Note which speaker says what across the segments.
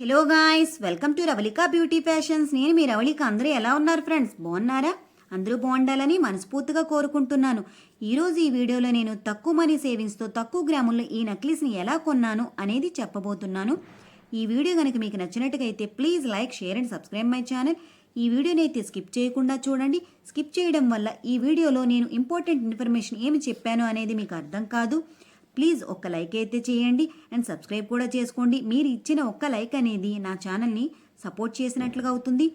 Speaker 1: Hello guys welcome to Ravalika beauty fashions నేను మీ రవళిక. అందరూ ఎలా ఉన్నారు ఫ్రెండ్స్ బాగున్నారా? అందరూ బాగుండాలని మనస్ఫూర్తిగా కోరుకుంటున్నాను. ఈరోజు ఈ వీడియోలో నేను తక్కువ మనీ సేవింగ్స్తో తక్కువ గ్రాముల్లో ఈ నెక్లెస్ని ఎలా కొన్నాను అనేది చెప్పబోతున్నాను. ఈ వీడియో కనుక మీకు నచ్చినట్టుగా అయితే please like share and subscribe my channel ఈ వీడియోని అయితే స్కిప్ చేయకుండా చూడండి. స్కిప్ చేయడం వల్ల ఈ వీడియోలో నేను ఇంపార్టెంట్ ఇన్ఫర్మేషన్ ఏమి చెప్పాను అనేది మీకు అర్థం కాదు. ప్లీజ్ ఒక్క లైక్ అయితే చేయండి అండ్ సబ్స్క్రైబ్ కూడా చేసుకోండి. మీరు ఇచ్చిన ఒక్క లైక్ అనేది నా ఛానల్ని సపోర్ట్ చేసినట్లుగా అవుతుంది.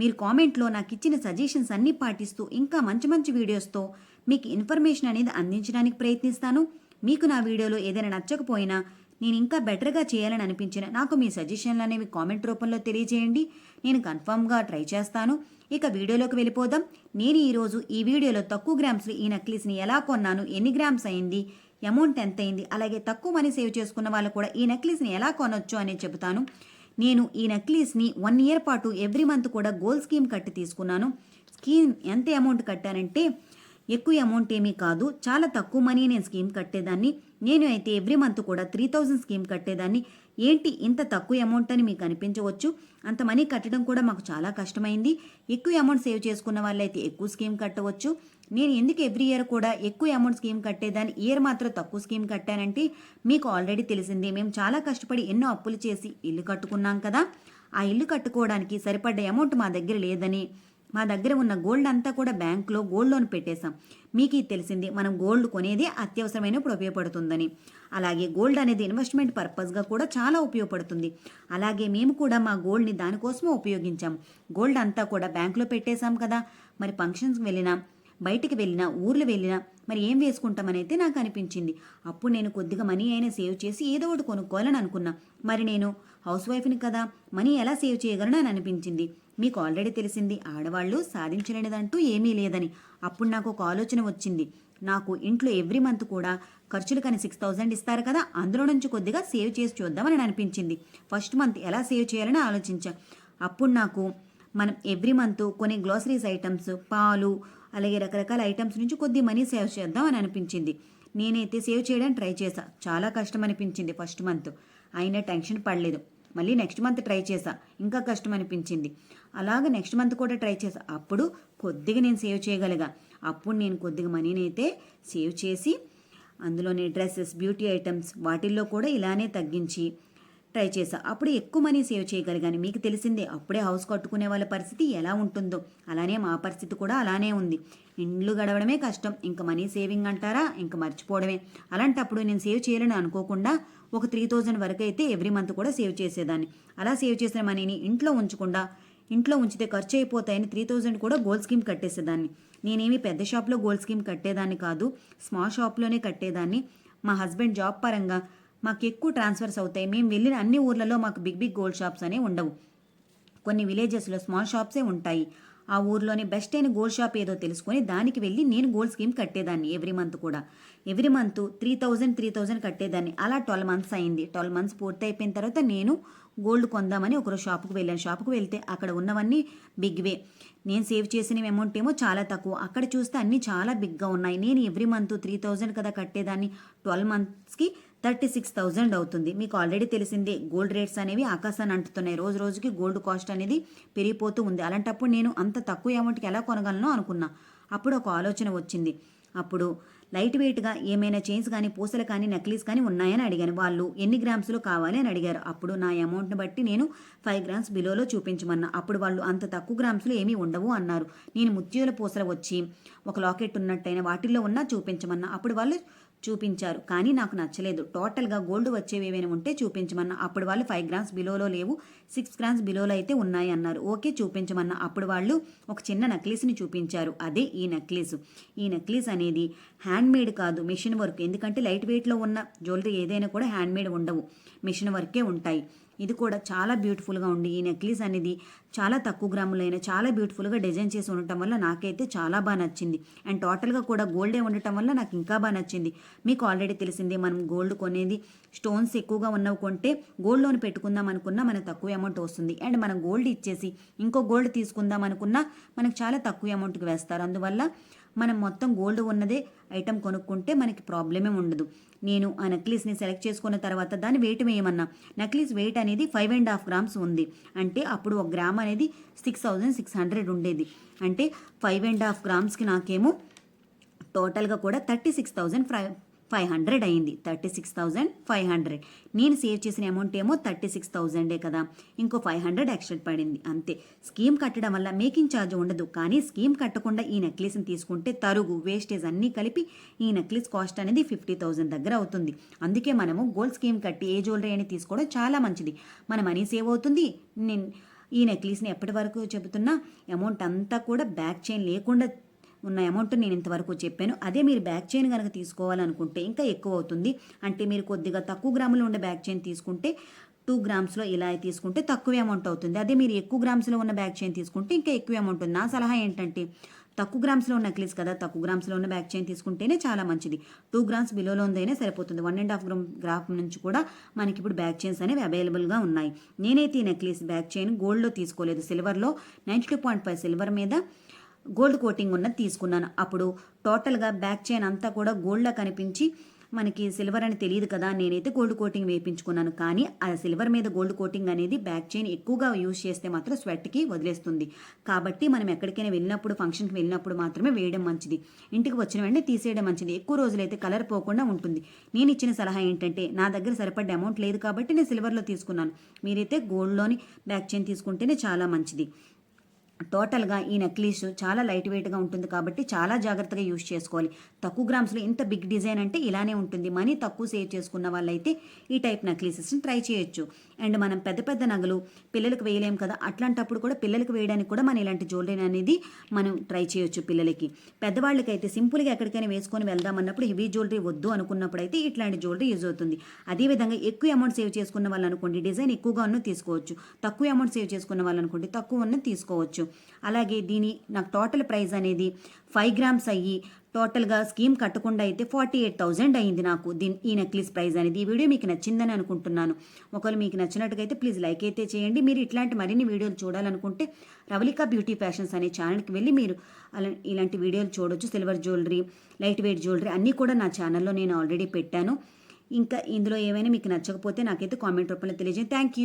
Speaker 1: మీరు కామెంట్లో నాకు ఇచ్చిన సజెషన్స్ అన్నీ పాటిస్తూ ఇంకా మంచి మంచి వీడియోస్తో మీకు ఇన్ఫర్మేషన్ అనేది అందించడానికి ప్రయత్నిస్తాను. మీకు నా వీడియోలో ఏదైనా నచ్చకపోయినా నేను ఇంకా బెటర్గా చేయాలని అనిపించిన నాకు మీ సజెషన్లు అనేవి కామెంట్ రూపంలో తెలియజేయండి. నేను కన్ఫామ్గా ట్రై చేస్తాను. ఇక వీడియోలోకి వెళ్ళిపోదాం. నేను ఈరోజు ఈ వీడియోలో తక్కువ గ్రామ్స్లో ఈ నెక్లెస్ని ఎలా కొన్నాను ఎన్ని గ్రామ్స్ అయింది అమౌంట్ ఎంత అయింది అలాగే తక్కువ మనీ సేవ్ చేసుకున్న వాళ్ళు కూడా ఈ నెక్లెస్ని ఎలా కొనొచ్చు అనేది చెబుతాను. నేను ఈ నెక్లెస్ని వన్ ఇయర్ పాటు ఎవ్రీ మంత్ కూడా గోల్డ్ స్కీమ్ కట్టి తీసుకున్నాను. స్కీమ్ ఎంత అమౌంట్ కట్టానంటే ఎక్కువ అమౌంట్ ఏమీ కాదు. చాలా తక్కువ మనీ నేను స్కీమ్ కట్టేదాన్ని. నేను అయితే ఎవ్రీ మంత్ కూడా త్రీ థౌజండ్ స్కీమ్ కట్టేదాన్ని. ఏంటి ఇంత తక్కువ అమౌంట్ అని మీకు అనిపించవచ్చు? అంత మనీ కట్టడం కూడా మాకు చాలా కష్టమైంది. ఎక్కువ అమౌంట్ సేవ్ చేసుకున్న వాళ్ళైతే ఎక్కువ స్కీమ్ కట్టవచ్చు. నేను ఎందుకు ఎవ్రీ ఇయర్ కూడా ఎక్కువ అమౌంట్ స్కీమ్ కట్టేదాన్ని? ఇయర్ మాత్రం తక్కువ స్కీమ్ కట్టానంటే మీకు ఆల్రెడీ తెలిసింది. మేము చాలా కష్టపడి ఎన్నో అప్పులు చేసి ఇల్లు కట్టుకున్నాం కదా. ఆ ఇల్లు కట్టుకోవడానికి సరిపడ్డ అమౌంట్ మా దగ్గర లేదని మా దగ్గర ఉన్న గోల్డ్ అంతా కూడా బ్యాంక్లో గోల్డ్ లోన్ పెట్టేశాం. మీకు ఇది తెలిసింది. మనం గోల్డ్ కొనేది అత్యవసరమైనప్పుడు ఉపయోగపడుతుందని. అలాగే గోల్డ్ అనేది ఇన్వెస్ట్మెంట్ పర్పస్గా కూడా చాలా ఉపయోగపడుతుంది. అలాగే మేము కూడా మా గోల్డ్ని దానికోసమే ఉపయోగించాం. గోల్డ్ అంతా కూడా బ్యాంక్లో పెట్టేశాం కదా. మరి ఫంక్షన్స్కి వెళ్ళినా. బయటికి వెళ్ళినా ఊర్లు వెళ్ళినా మరి ఏం వేసుకుంటామని అయితే నాకు అనిపించింది. అప్పుడు నేను కొద్దిగా మనీ అయినా సేవ్ చేసి ఏదో ఒకటి కొనుక్కోవాలని అనుకున్నా. మరి నేను హౌస్ వైఫ్ని కదా మనీ ఎలా సేవ్ చేయగలను అని అనిపించింది. మీకు ఆల్రెడీ తెలిసింది ఆడవాళ్ళు సాధించలేనిదంటూ ఏమీ లేదని. అప్పుడు నాకు ఒక ఆలోచన వచ్చింది. నాకు ఇంట్లో ఎవ్రీ మంత్ కూడా ఖర్చులు కానీ సిక్స్ థౌజండ్ ఇస్తారు కదా అందులో నుంచి కొద్దిగా సేవ్ చేసి చూద్దామని అనిపించింది. ఫస్ట్ మంత్ ఎలా సేవ్ చేయాలని ఆలోచించా. అప్పుడు నాకు మనం ఎవ్రీ మంత్ కొన్ని గ్లోసరీస్ ఐటమ్స్ పాలు అలాగే రకరకాల ఐటమ్స్ నుంచి కొద్ది మనీ సేవ్ చేద్దాం అని అనిపించింది. నేనైతే సేవ్ చేయడానికి ట్రై చేశా. చాలా కష్టం అనిపించింది ఫస్ట్ మంత్ అయినా టెన్షన్ పడలేదు. మళ్ళీ నెక్స్ట్ మంత్ ట్రై చేశా. ఇంకా కష్టం అనిపించింది. అలాగ నెక్స్ట్ మంత్ కూడా ట్రై చేశా. అప్పుడు కొద్దిగా నేను సేవ్ చేయగలిగా. అప్పుడు నేను కొద్దిగా మనీని అయితే సేవ్ చేసి అందులోని డ్రెస్సెస్ బ్యూటీ ఐటమ్స్ వాటిల్లో కూడా ఇలానే తగ్గించి ట్రై చేశా. అప్పుడు ఎక్కువ మనీ సేవ్ చేయగలిగాను. మీకు తెలిసిందే అప్పుడే హౌస్ కట్టుకునే వాళ్ళ పరిస్థితి ఎలా ఉంటుందో. అలానే మా పరిస్థితి కూడా అలానే ఉంది. ఇండ్లు గడవడమే కష్టం. ఇంకా మనీ సేవింగ్ అంటారా? ఇంకా మర్చిపోవడమే. అలాంటప్పుడు నేను సేవ్ చేయాలని అనుకోకుండా ఒక త్రీ థౌజండ్ వరకు అయితే ఎవ్రీ మంత్ కూడా సేవ్ చేసేదాన్ని. అలా సేవ్ చేసిన మనీని ఇంట్లో ఉంచకుండా ఇంట్లో ఉంచితే ఖర్చు అయిపోతాయని త్రీ థౌజండ్ కూడా గోల్డ్ స్కీమ్ కట్టేసేదాన్ని. నేనేమి పెద్ద షాప్లో గోల్డ్ స్కీమ్ కట్టేదాన్ని కాదు. స్మాల్ షాప్లోనే కట్టేదాన్ని. మా హస్బెండ్ జాబ్ పరంగా మాకు ఎక్కువ ట్రాన్స్ఫర్స్ అవుతాయి. మేము వెళ్ళిన అన్ని ఊర్లలో మాకు బిగ్ బిగ్ గోల్డ్ షాప్స్ అనేవి ఉండవు. కొన్ని విలేజెస్లో స్మాల్ షాప్సే ఉంటాయి. ఆ ఊర్లోనే బెస్ట్ అయిన గోల్డ్ షాప్ ఏదో తెలుసుకొని దానికి వెళ్ళి నేను గోల్డ్ స్కీమ్ కట్టేదాన్ని ఎవ్రీ మంత్ కూడా. Every month three thousand three thousand కట్టేదాన్ని. అలా ట్వెల్వ్ మంత్స్ అయింది. ట్వెల్వ్ మంత్స్ పూర్తి అయిపోయిన తర్వాత నేను గోల్డ్ కొందామని ఒకరోజు షాప్కి వెళ్ళాను. షాపుకు వెళ్తే అక్కడ ఉన్నవన్నీ బిగ్వే నేను సేవ్ చేసిన అమౌంట్ ఏమో చాలా తక్కువ. అక్కడ చూస్తే అన్నీ చాలా బిగ్గా ఉన్నాయి. నేను ఎవ్రీ మంత్ త్రీ థౌజండ్ కదా కట్టేదాన్ని. ట్వెల్వ్ మంత్స్కి థర్టీ సిక్స్ థౌజండ్ అవుతుంది. మీకు ఆల్రెడీ తెలిసిందే గోల్డ్ రేట్స్ అనేవి ఆకాశాన్ని అంటుతున్నాయి. రోజు రోజుకి గోల్డ్ కాస్ట్ అనేది పెరిగిపోతూ ఉంది. అలాంటప్పుడు నేను అంత తక్కువ అమౌంట్కి ఎలా కొనగలను అనుకున్నా. అప్పుడు ఒక ఆలోచన వచ్చింది. అప్పుడు లైట్ వెయిట్గా ఏమైనా చైన్స్ కానీ పూసలు కానీ నెక్లెస్ కానీ ఉన్నాయని అడిగాను. వాళ్ళు ఎన్ని గ్రామ్స్లో కావాలి అని అడిగారు. అప్పుడు నా అమౌంట్ని బట్టి నేను ఫైవ్ గ్రామ్స్ బిలోలో చూపించమన్నా. అప్పుడు వాళ్ళు అంత తక్కువ గ్రామ్స్లో ఏమీ ఉండవు అన్నారు. నేను ముత్యాల పూసలు వచ్చి ఒక లాకెట్ ఉన్నట్టయినా వాటిల్లో ఉన్నా చూపించమన్నా. అప్పుడు వాళ్ళు చూపించారు. కానీ నాకు నచ్చలేదు. టోటల్గా గోల్డ్ వచ్చేవి ఏమైనా ఉంటే చూపించమన్నా. అప్పుడు వాళ్ళు ఫైవ్ గ్రామ్స్ బిలోలో లేవు. సిక్స్ గ్రామ్స్ బిలోలో అయితే ఉన్నాయి అన్నారు. ఓకే చూపించమన్నా. అప్పుడు వాళ్ళు ఒక చిన్న నెక్లెస్ని చూపించారు. అదే ఈ నెక్లెస్. ఈ నెక్లెస్ అనేది హ్యాండ్మేడ్ కాదు మిషన్ వర్క్. ఎందుకంటే లైట్ వెయిట్లో ఉన్న జ్యువెలరీ ఏదైనా కూడా హ్యాండ్మేడ్ ఉండవు. మిషన్ వర్కే ఉంటాయి. ఇది కూడా చాలా బ్యూటిఫుల్గా ఉంది. ఈ నెక్లెస్ అనేది చాలా తక్కువ గ్రాములైన చాలా బ్యూటిఫుల్గా డిజైన్ చేసి ఉండటం వల్ల నాకైతే చాలా బాగా నచ్చింది. అండ్ టోటల్గా కూడా గోల్డే ఉండటం వల్ల నాకు ఇంకా బాగా నచ్చింది. మీకు ఆల్రెడీ తెలిసిందే మనం గోల్డ్ కొనేది స్టోన్స్ ఎక్కువగా ఉన్నవి కొంటే గోల్డ్ లోన్ పెట్టుకుందాం అనుకున్నా మనకు తక్కువ అమౌంట్ వస్తుంది. అండ్ మనం గోల్డ్ ఇచ్చేసి ఇంకో గోల్డ్ తీసుకుందాం అనుకున్నా మనకు చాలా తక్కువ అమౌంట్కి వేస్తారు. అందువల్ల మనం మొత్తం గోల్డ్ ఉన్నదే ఐటెం కొనుక్కుంటే మనకి ప్రాబ్లమే ఉండదు. నేను ఆ నెక్లెస్ని సెలెక్ట్ చేసుకున్న తర్వాత దాన్ని వెయిట్ వేయమన్నా నెక్లెస్ వెయిట్ అనేది ఫైవ్ అండ్ హాఫ్ గ్రామ్స్ ఉంది. అంటే అప్పుడు ఒక గ్రామ్ అనేది సిక్స్ థౌజండ్ సిక్స్ హండ్రెడ్ ఉండేది. అంటే ఫైవ్ అండ్ హాఫ్ గ్రామ్స్కి నాకేమో టోటల్గా కూడా thirty six thousand five five hundred అయింది. Thirty six thousand five hundred. నేను సేవ్ చేసిన అమౌంట్ ఏమో థర్టీ సిక్స్ థౌజండే కదా. ఇంకో ఫైవ్ హండ్రెడ్ ఎక్స్ట్రా పడింది. అంతే. స్కీమ్ కట్టడం వల్ల మేకింగ్ ఛార్జ్ ఉండదు. కానీ స్కీమ్ కట్టకుండా ఈ నెక్లెస్ని తీసుకుంటే తరుగు వేస్టేజ్ అన్నీ కలిపి ఈ నెక్లెస్ కాస్ట్ అనేది ఫిఫ్టీ థౌజండ్ దగ్గర అవుతుంది. అందుకే మనము గోల్డ్ స్కీమ్ కట్టి ఏ జ్యువెలరీ అని తీసుకోవడం చాలా మంచిది. మన మనీ సేవ్ అవుతుంది. నేను ఈ నెక్లెస్ని ఎప్పటి వరకు చెబుతున్నా అమౌంట్ అంతా కూడా బ్యాక్ చైన్ లేకుండా ఉన్న అమౌంట్ నేను ఇంతవరకు చెప్పాను. అదే మీరు బ్యాక్ చైన్ కనుక తీసుకోవాలనుకుంటే ఇంకా ఎక్కువ అవుతుంది. అంటే మీరు కొద్దిగా తక్కువ గ్రాములో ఉండే బ్యాక్ చైన్ తీసుకుంటే టూ గ్రామ్స్లో ఇలా తీసుకుంటే తక్కువ అమౌంట్ అవుతుంది. అదే మీరు ఎక్కువ గ్రామ్స్లో ఉన్న బ్యాక్ చైన్ తీసుకుంటే ఇంకా ఎక్కువ అమౌంట్ ఉంది. నా సలహా ఏంటంటే తక్కువ గ్రామ్స్లో ఉన్న నెక్లెస్ కదా తక్కువ గ్రామ్స్లో ఉన్న బ్యాక్ చైన్ తీసుకుంటేనే చాలా మంచిది. టూ గ్రామ్స్ బిలోలో ఉందైనా సరిపోతుంది. One and half gram graph నుంచి కూడా మనకి ఇప్పుడు బ్యాక్ చైన్స్ అనేవి అవైలబుల్గా ఉన్నాయి. నేనైతే ఈ నెక్లెస్ బ్యాక్ చైన్ గోల్డ్లో తీసుకోలేదు. సిల్వర్లో ninety two point five silver మీద గోల్డ్ కోటింగ్ ఉన్నది తీసుకున్నాను. అప్పుడు టోటల్గా బ్యాక్ చైన్ అంతా కూడా గోల్డ్లా కనిపించి మనకి సిల్వర్ అని తెలియదు కదా నేనైతే గోల్డ్ కోటింగ్ వేయించుకున్నాను. కానీ ఆ సిల్వర్ మీద గోల్డ్ కోటింగ్ అనేది బ్యాక్ చైన్ ఎక్కువగా యూజ్ చేస్తే మాత్రం స్వెట్కి వదిలేస్తుంది. కాబట్టి మనం ఎక్కడికైనా వెళ్ళినప్పుడు ఫంక్షన్కి వెళ్ళినప్పుడు మాత్రమే వేయడం మంచిది. ఇంటికి వచ్చిన వెంటనే తీసేయడం మంచిది. ఎక్కువ రోజులైతే కలర్ పోకుండా ఉంటుంది. నేను ఇచ్చిన సలహా ఏంటంటే నా దగ్గర సరిపడ్డ అమౌంట్ లేదు కాబట్టి నేను సిల్వర్లో తీసుకున్నాను. మీరైతే గోల్డ్లోని బ్యాక్ చైన్ తీసుకుంటేనే చాలా మంచిది. టోటల్గా ఈ నెక్లెస్ చాలా లైట్ వెయిట్గా ఉంటుంది కాబట్టి చాలా జాగ్రత్తగా యూజ్ చేసుకోవాలి. తక్కువ గ్రామ్స్లో ఇంత బిగ్ డిజైన్ అంటే ఇలానే ఉంటుంది. మనీ తక్కువ సేవ్ చేసుకున్న వాళ్ళైతే ఈ టైప్ నెక్లెసెస్ని ట్రై చేయొచ్చు. అండ్ మనం పెద్ద పెద్ద నగలు పిల్లలకు వేయలేం కదా అట్లాంటప్పుడు కూడా పిల్లలకు వేయడానికి కూడా మనం ఇలాంటి జ్యువెలరీ అనేది మనం ట్రై చేయొచ్చు పిల్లలకి. పెద్దవాళ్ళకైతే సింపుల్గా ఎక్కడికైనా వేసుకొని వెళ్దామన్నప్పుడు హెవీ జ్యువెలరీ వద్దు అనుకున్నప్పుడు అయితే ఇట్లాంటి జ్యువెలరీ యూజ్ అవుతుంది. అదేవిధంగా ఎక్కువ అమౌంట్ సేవ్ చేసుకున్న వాళ్ళు అనుకోండి డిజైన్ ఎక్కువగా ఉన్న తీసుకోవచ్చు. తక్కువ అమౌంట్ సేవ్ చేసుకున్న వాళ్ళు అనుకోండి తక్కువ ఉన్న తీసుకోవచ్చు. అలాగే దీని నాకు టోటల్ ప్రైస్ అనేది ఫైవ్ గ్రామ్స్ అయ్యి టోటల్గా స్కీమ్ కట్టకుండా అయితే ఫార్టీ ఎయిట్ థౌజండ్ అయింది నాకు దీని ఈ నెక్లెస్ ప్రైస్ అనేది. ఈ వీడియో మీకు నచ్చిందని అనుకుంటున్నాను. ఒకవేళ మీకు నచ్చినట్టుగైతే ప్లీజ్ లైక్ అయితే చేయండి. మీరు ఇట్లాంటి మరిన్ని వీడియోలు చూడాలనుకుంటే రవలికా బ్యూటీ ఫ్యాషన్స్ అనే ఛానల్కి వెళ్ళి మీరు అలా ఇలాంటి వీడియోలు చూడొచ్చు. Silver jewellery light weight jewellery అన్నీ కూడా నా ఛానల్లో నేను ఆల్రెడీ పెట్టాను. ఇంకా ఇందులో ఏమైనా మీకు నచ్చకపోతే నాకైతే కామెంట్ రూపంలో తెలియజేయండి. Thank you